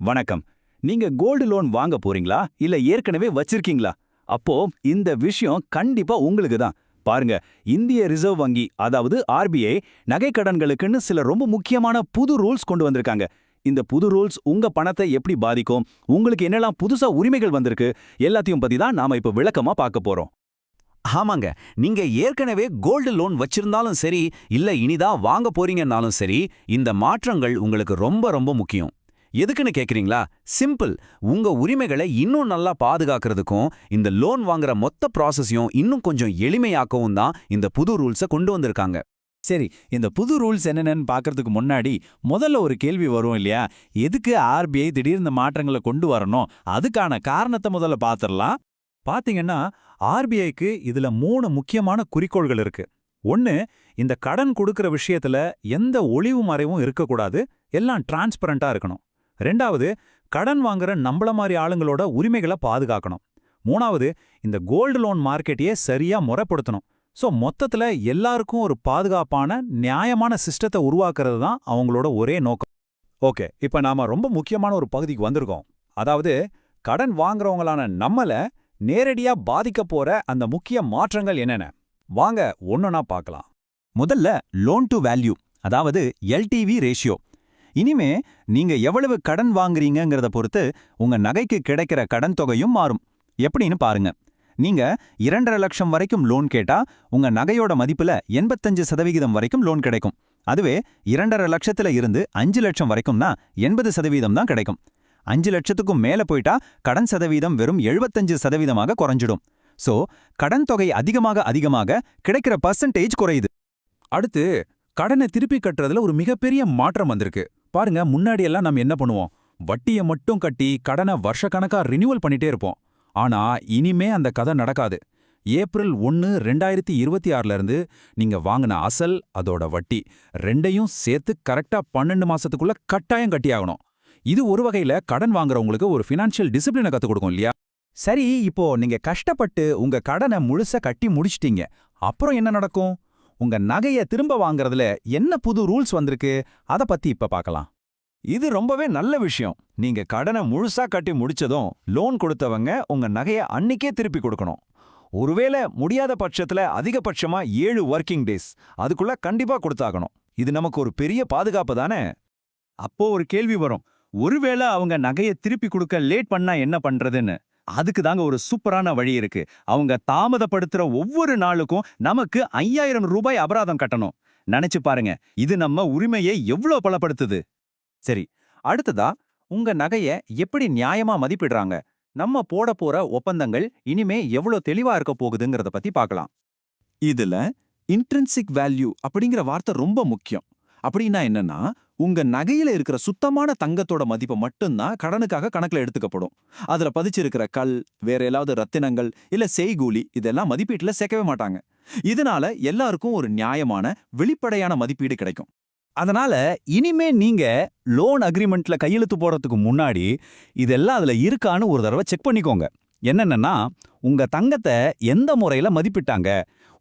வணக்கம். நீங்க gold loan வாங்க போறீங்களா? இல்ல ஏற்கனவே வச்சிருக்கீங்களா? அப்போ இந்த விஷயம் கண்டிப்பா உங்களுக்கு தான். பாருங்க இந்திய ரிசர்வ் வங்கி அதாவது ஆர்பிஐ நகைக்கடன்களுக்குன்னு சில ரொம்ப முக்கியமான புது ரூல்ஸ் கொண்டு வந்திருக்காங்க. இந்த புது ரூல்ஸ் உங்க பணத்தை எப்படி பாதிக்கும்? உங்களுக்கு என்னெல்லாம் புதுசா உரிமைகள் வந்திருக்கு? எல்லாத்தையும் பத்தி தான் நாம இப்ப விளக்கமா பார்க்க போறோம். ஆமாங்க நீங்க ஏற்கனவே கோல்டு லோன் வச்சிருந்தாலும் சரி இல்ல இனிதான் வாங்க போறீங்கன்னாலும் சரி இந்த மாற்றங்கள் உங்களுக்கு ரொம்ப ரொம்ப முக்கியம். எதுக்குன்னு கேக்குறீங்களா? சிம்பிள் உங்க உரிமைகளை இன்னும் நல்லா பாதுகாக்கிறதுக்கும் இந்த லோன் வாங்குற மொத்த ப்ராசஸையும் இன்னும் கொஞ்சம் எளிமையாக்கவும் தான் இந்த புது ரூல்ஸை கொண்டு வந்திருக்காங்க. சரி இந்த புது ரூல்ஸ் என்னென்னு பார்க்கறதுக்கு முன்னாடி முதல்ல ஒரு கேள்வி வரும் இல்லையா? எதுக்கு ஆர்பிஐ திடீர்னு மாற்றங்களை கொண்டு வரணும்? அதுக்கான காரணத்தை முதல்ல பார்த்துடலாம் பாத்தீங்கன்னா ஆர்பிஐக்கு இதுல மூணு முக்கியமான குறிக்கோள்கள் இருக்கு. ஒன்னு இந்த கடன் கொடுக்குற விஷயத்துல எந்த ஒளிவு மறைவும் இருக்கக்கூடாது. எல்லாம் டிரான்ஸ்பரண்டா இருக்கணும். ரெண்டாவது கடன் வாங்குற நம்மள மாதிரி ஆளுங்களோட உரிமைகளை பாதுகாக்கணும். மூணாவது இந்த கோல்டு லோன் மார்க்கெட்டையே சரியா முறைப்படுத்தணும். ஸோ மொத்தத்துல எல்லாருக்கும் ஒரு பாதுகாப்பான நியாயமான சிஸ்டத்தை உருவாக்குறது தான் அவங்களோட ஒரே நோக்கம். ஓகே இப்ப நாம ரொம்ப முக்கியமான ஒரு பகுதிக்கு வந்திருக்கோம். அதாவது கடன் வாங்குறவங்களான நம்மள நேரடியா பாதிக்க போற அந்த முக்கிய மாற்றங்கள் என்னென்ன? வாங்க ஒன்றுனா பார்க்கலாம். முதல்ல லோன் டு வேல்யூ அதாவது எல்டிவி ரேஷியோ இனிமே நீங்க எவ்வளவு கடன் வாங்குறீங்கிறத பொறுத்து உங்க நகைக்கு கிடைக்கிற கடன் தொகையும் மாறும். எப்படின்னு பாருங்க. நீங்க இரண்டரை லட்சம் வரைக்கும் லோன் கேட்டா உங்க நகையோட மதிப்புல எண்பத்தஞ்சு சதவிகிதம் வரைக்கும் லோன் கிடைக்கும். அதுவே இரண்டரை லட்சத்துல இருந்து அஞ்சு லட்சம் வரைக்கும்னா எண்பது சதவீதம் தான் கிடைக்கும். அஞ்சு லட்சத்துக்கும் மேல போயிட்டா கடன் சதவீதம் வெறும் எழுபத்தஞ்சு சதவீதமாக குறைஞ்சிடும். சோ கடன் தொகை அதிகமாக அதிகமாக கிடைக்கிற பர்சன்டேஜ் குறையுது. அடுத்து கடனை திருப்பி கட்டுறதுல ஒரு மிகப்பெரிய மாற்றம் வந்திருக்கு. பாருங்க முன்னாடி எல்லாம் நம்ம என்ன பண்ணுவோம்? வட்டியை மட்டும் கட்டி கடனை வருஷக்கணக்கா ரினியூவல் பண்ணிட்டே இருப்போம். ஆனா இனிமே அந்த கதை நடக்காது. ஏப்ரல் ஒன்று ரெண்டாயிரத்தி இருபத்தி ஆறுல இருந்து நீங்க வாங்கின அசல் அதோட வட்டி ரெண்டையும் சேர்த்து கரெக்டா பன்னெண்டு மாசத்துக்குள்ள கட்டாயம் கட்டியாகணும் இது ஒரு வகையில கடன் வாங்குறவங்களுக்கு ஒரு ஃபினான்ஷியல் டிசிப்ளினை கத்து கொடுக்கும் இல்லையா? சரி இப்போ நீங்க கஷ்டப்பட்டு உங்க கடனை முழுச கட்டி முடிச்சிட்டீங்க. அப்புறம் என்ன நடக்கும்? உங்க நகைய திரும்ப வாங்குறதுல என்ன புது ரூல்ஸ் வந்திருக்கு? அத பத்தி இப்ப பார்க்கலாம் இது ரொம்பவே நல்ல விஷயம். நீங்க கடனை முழுசா கட்டி முடிச்சதும் லோன் கொடுத்தவங்க உங்க நகைய அன்னிக்கே திருப்பி கொடுக்கணும். ஒருவேளை முடியாத பட்சத்துல அதிகபட்சமா ஏழு ஒர்க்கிங் டேஸ் அதுக்குள்ள கண்டிப்பா கொடுத்தாகணும். இது நமக்கு ஒரு பெரிய பாதுகாப்பு தானே? அப்போ ஒரு கேள்வி வரும். ஒருவேளை அவங்க நகைய திருப்பி கொடுக்க லேட் பண்ணா என்ன பண்றதுன்னு. அதுக்கு தாங்க ஒரு சூப்பரான வழி இருக்கு. அவங்க தாமதப்படுத்துற ஒவ்வொரு நாளுக்கும் நமக்கு ஐயாயிரம் ரூபாய் அபராதம் கட்டணும். நினைச்சு பாருங்க இது நம்ம உரிமையை எவ்வளோ பலப்படுத்துது. சரி அடுத்ததா உங்க நகைய எப்படி நியாயமா மதிப்பிடுறாங்க? நம்ம போட போற ஒப்பந்தங்கள் இனிமே எவ்வளவு தெளிவா இருக்க போகுதுங்கிறத பத்தி பார்க்கலாம் இதுல இன்ட்ரென்சிக் வேல்யூ அப்படிங்கிற வார்த்தை ரொம்ப முக்கியம். அப்படின்னா என்னன்னா உங்க நகையில இருக்கிற சுத்தமான தங்கத்தோட மதிப்பு மட்டும்தான் கடனுக்காக கணக்குல எடுத்துக்கப்படும். அதுல பதிச்சிருக்கிற கல் வேற ஏதாவது ரத்தினங்கள் இல்ல செய்கூலி இதெல்லாம் மதிப்பீட்டுல சேர்க்கவே மாட்டாங்க. இதனால எல்லாருக்கும் ஒரு நியாயமான வெளிப்படையான மதிப்பீடு கிடைக்கும். அதனால இனிமே நீங்க லோன் அக்ரிமெண்ட்ல கையெழுத்து போடுறதுக்கு முன்னாடி இதெல்லாம் அதுல இருக்கான்னு ஒரு தடவை செக் பண்ணிக்கோங்க. என்னென்னா உங்க தங்கத்தை எந்த முறையில மதிப்பிட்டாங்க?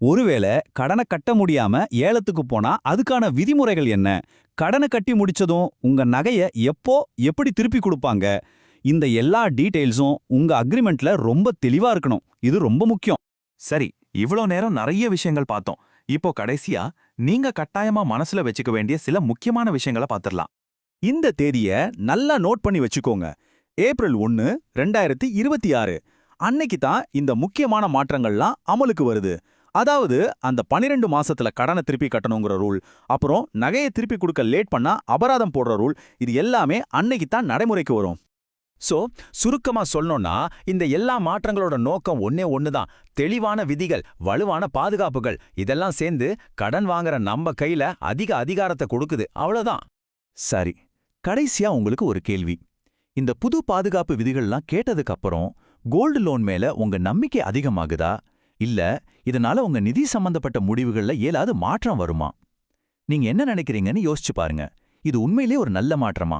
ஒருவேளை கடனை கட்ட முடியாம ஏலத்துக்கு போனா அதுக்கான விதிமுறைகள் என்ன? கடனை கட்டி முடிச்சதும் உங்க நகைய எப்போ எப்படி திருப்பி கொடுப்பாங்க? இந்த எல்லா டீடைல்ஸும் உங்க அக்ரிமெண்ட்ல ரொம்ப தெளிவா இருக்கணும். இது ரொம்ப முக்கியம். சரி இவ்ளோ நேரம் நிறைய விஷயங்கள் பார்த்தோம். இப்போ கடைசியா நீங்க கட்டாயமா மனசுல வச்சுக்க வேண்டிய சில முக்கியமான விஷயங்களை பார்த்திடலாம். இந்த தேதிய நல்லா நோட் பண்ணி வச்சுக்கோங்க. ஏப்ரல் ஒன்னு ரெண்டாயிரத்தி இருபத்தி ஆறு. அன்னைக்கு தான் இந்த முக்கியமான மாற்றங்கள்லாம் அமலுக்கு வருது. அதாவது அந்த பனிரெண்டு மாசத்துல கடனை திருப்பி கட்டணுங்கிற ரூல் அப்புறம் நகையை திருப்பி கொடுக்க லேட் பண்ணா அபராதம் போடுற ரூல் இது எல்லாமே அன்னைக்கு தான் நடைமுறைக்கு வரும். சோ சுருக்கமா சொல்லணும்னா இந்த எல்லா மாற்றங்களோட நோக்கம் ஒன்னே ஒண்ணுதான். தெளிவான விதிகள் வலுவான பாதுகாப்புகள் இதெல்லாம் சேர்ந்து கடன் வாங்குற நம்ம கையில அதிக அதிகாரத்தை கொடுக்குது. அவ்வளவுதான். சரி கடைசியா உங்களுக்கு ஒரு கேள்வி. இந்த புது பாதுகாப்பு விதிகள்லாம் கேட்டதுக்கு அப்புறம் கோல்டு லோன் மேல உங்க நம்பிக்கை அதிகமாகுதா? இல்ல இதனால உங்க நிதி சம்பந்தப்பட்ட முடிவுகள்ல ஏதாவது மாற்றம் வருமா? நீங்க என்ன நினைக்கிறீங்கன்னு யோசிச்சு பாருங்க. இது உண்மையிலே ஒரு நல்ல மாற்றமா?